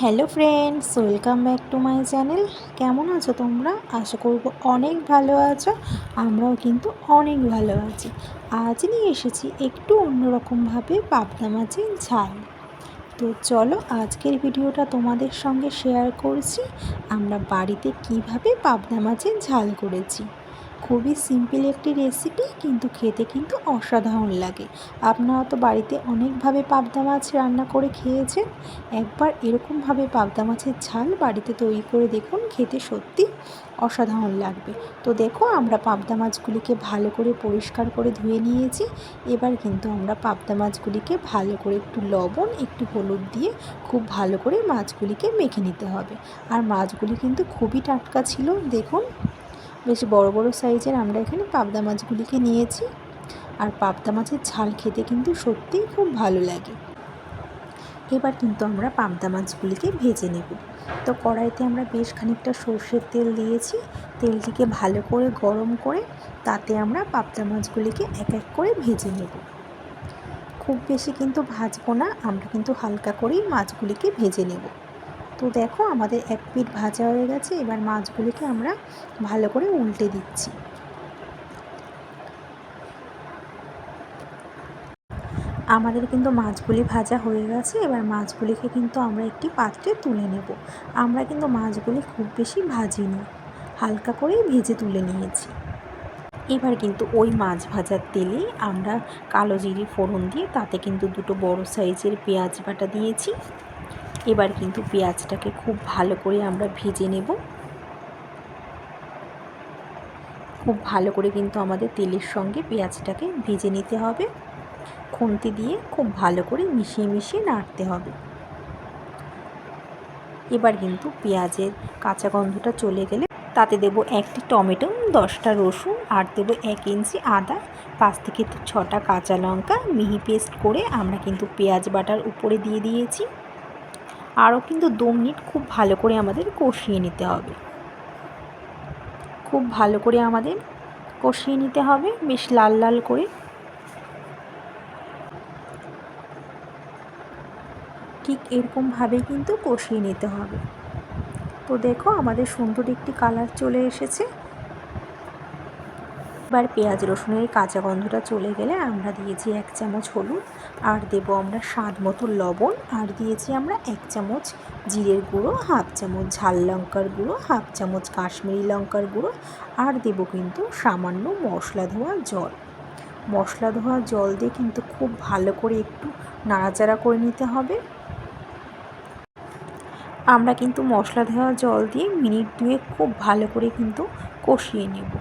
Hello friends, welcome back to my channel. কেমন আছো তোমরা? আশা করব অনেক ভালো আছো, আমরাও কিন্তু অনেক ভালো আছি। আজ নিয়ে এসেছি একটু অন্যরকমভাবে পাবদা মাছের ঝাল। তো চলো আজকের ভিডিওটা তোমাদের সঙ্গে শেয়ার করছি, আমরা বাড়িতে কীভাবে পাবদা মাছের ঝাল করেছি। খুবই সিম্পল একটি রেসিপি কিন্তু খেতে কিন্তু অসাধারণ লাগে। আপনারা তো বাড়িতে অনেকভাবে পাবদা মাছ রান্না করে খেয়েছেন। একবার এরকমভাবে পাবদা মাছের ঝাল বাড়িতে তৈরি করে দেখুন, খেতে সত্যি অসাধারণ লাগবে। তো দেখো, আমরা পাবদা মাছগুলিকে ভালো করে পরিষ্কার করে ধুয়ে নিয়েছি। এবার কিন্তু আমরা পাবদা মাছগুলিকে ভালো করে একটু লবণ, একটু হলুদ দিয়ে খুব ভালো করে মাছগুলিকে মেখে নিতে হবে। আর মাছগুলি কিন্তু খুবই টাটকা ছিল, দেখুন। বেশ বড় বড় সাইজের আমরা এখানে পাবদা মাছগুলিকে নিয়েছি। আর পাবদা মাছের ঝাল খেতে কিন্তু সত্যিই খুব ভালো লাগে। এবার কিন্তু আমরা পাবদা মাছগুলিকে ভেজে নেব। তো কড়াইতে আমরা বেশ খানিকটা সর্ষের তেল দিয়েছি। তেলটিকে ভালো করে গরম করে তাতে আমরা পাবদা মাছগুলিকে এক এক করে ভেজে নেব। খুব বেশি কিন্তু ভাজবো না, আমরা কিন্তু হালকা করেই মাছগুলিকে ভেজে নেব। তো দেখো আমাদের এক পিঠ ভাজা হয়ে গেছে, এবার মাছগুলিকে আমরা ভালো করে উল্টে দিচ্ছি। আমাদের কিন্তু মাছগুলি ভাজা হয়ে গেছে, এবার মাছগুলিকে কিন্তু আমরা একটি পাত্রে তুলে নেব। আমরা কিন্তু মাছগুলি খুব বেশি ভাজিনি, হালকা করেই ভেজে তুলে নিয়েছি। এবার কিন্তু ওই মাছ ভাজার তেলে আমরা কালো জিরি ফোড়ন দিয়ে তাতে কিন্তু দুটো বড় সাইজের পেঁয়াজ বাটা দিয়েছি। এবার কিন্তু পেঁয়াজটাকে খুব ভালো করে আমরা ভেজে নেব। খুব ভালো করে কিন্তু আমাদের তেলের সঙ্গে পেঁয়াজটাকে ভেজে নিতে হবে। খুন্তি দিয়ে খুব ভালো করে মিশিয়ে মিশিয়ে নাড়তে হবে। এবার কিন্তু পেঁয়াজের কাঁচা গন্ধটা চলে গেলে তাতে দেব একটি টমেটো, দশটা রসুন আর দেবো এক ইঞ্চি আদা, পাঁচ থেকে ছটা কাঁচা লঙ্কা। মিহি পেস্ট করে আমরা কিন্তু পেঁয়াজ বাটার উপরে দিয়ে দিয়েছি। আরও কিন্তু দু মিনিট খুব ভালো করে আমাদের কষিয়ে নিতে হবে। খুব ভালো করে আমাদের কষিয়ে নিতে হবে, বেশ লাল লাল করে। ঠিক এরকমভাবে কিন্তু কষিয়ে নিতে হবে। তো দেখো আমাদের সুন্দর একটি কালার চলে এসেছে। এবার পেঁয়াজ রসুনের কাঁচা গন্ধটা চলে গেলে আমরা দিয়েছি এক চামচ হলুদ, আর দেবো আমরা স্বাদ মতো লবণ, আর দিয়েছি আমরা এক চামচ জিরের গুঁড়ো, হাফ চামচ ঝাল লঙ্কার গুঁড়ো, হাফ চামচ কাশ্মীরি লঙ্কার গুঁড়ো, আর দেবো কিন্তু সামান্য মশলা ধোয়া জল। মশলা ধোয়া জল দিয়ে কিন্তু খুব ভালো করে একটু নাড়াচাড়া করে নিতে হবে। আমরা কিন্তু মশলা ধোয়া জল দিয়ে মিনিট দুয়ে খুব ভালো করে কিন্তু কষিয়ে নেব।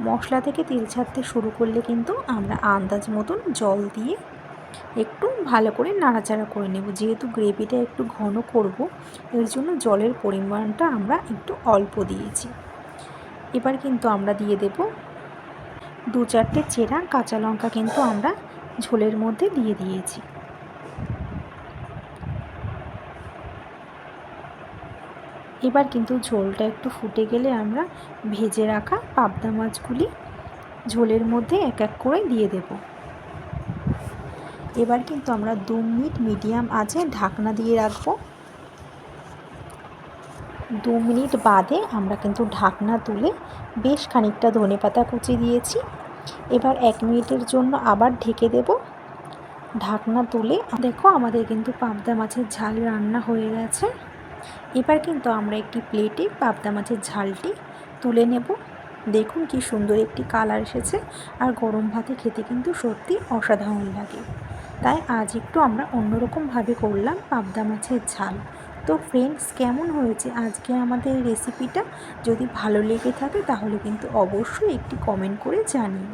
মশলা থেকে তেল ছাড়তে শুরু করলে কিন্তু আমরা আন্দাজ মতন জল দিয়ে একটু ভালো করে নাড়াচাড়া করে নেব। যেহেতু গ্রেভিটা একটু ঘন করব, এর জন্য জলের পরিমাণটা আমরা একটু অল্প দিয়েছি। এবার কিন্তু আমরা দিয়ে দেব দু চারটে চেরা কাঁচা লঙ্কা কিন্তু আমরা ঝোলের মধ্যে দিয়ে দিয়েছি। এবার কিন্তু ঝোলটা একটু ফুটে গেলে আমরা ভেজে রাখা পাবদা মাছগুলি ঝোলের মধ্যে এক এক করে দিয়ে দেব। এবার কিন্তু আমরা দু মিনিট মিডিয়াম আছে ঢাকনা দিয়ে রাখব। দু মিনিট বাদে আমরা কিন্তু ঢাকনা তুলে বেশ খানিকটা ধনে পাতা কুচি দিয়েছি। এবার এক মিনিটের জন্য আবার ঢেকে দেব। ঢাকনা তুলে দেখো আমাদের কিন্তু পাবদা মাছের ঝাল রান্না হয়ে গেছে। এবার কিন্তু আমরা একটি প্লেটে পাবদা মাছের ঝালটি তুলে নেব। দেখুন কি সুন্দর একটি কালার এসেছে আর গরম ভাতে খেতে কিন্তু সত্যি অসাধারণ লাগে। তাই আজ একটু আমরা অন্যরকমভাবে করলাম পাবদা মাছের ঝাল। তো ফ্রেন্ডস কেমন হয়েছে আজকে আমাদের রেসিপিটা যদি ভালো লেগে থাকে তাহলে কিন্তু অবশ্যই একটি কমেন্ট করে জানিয়ে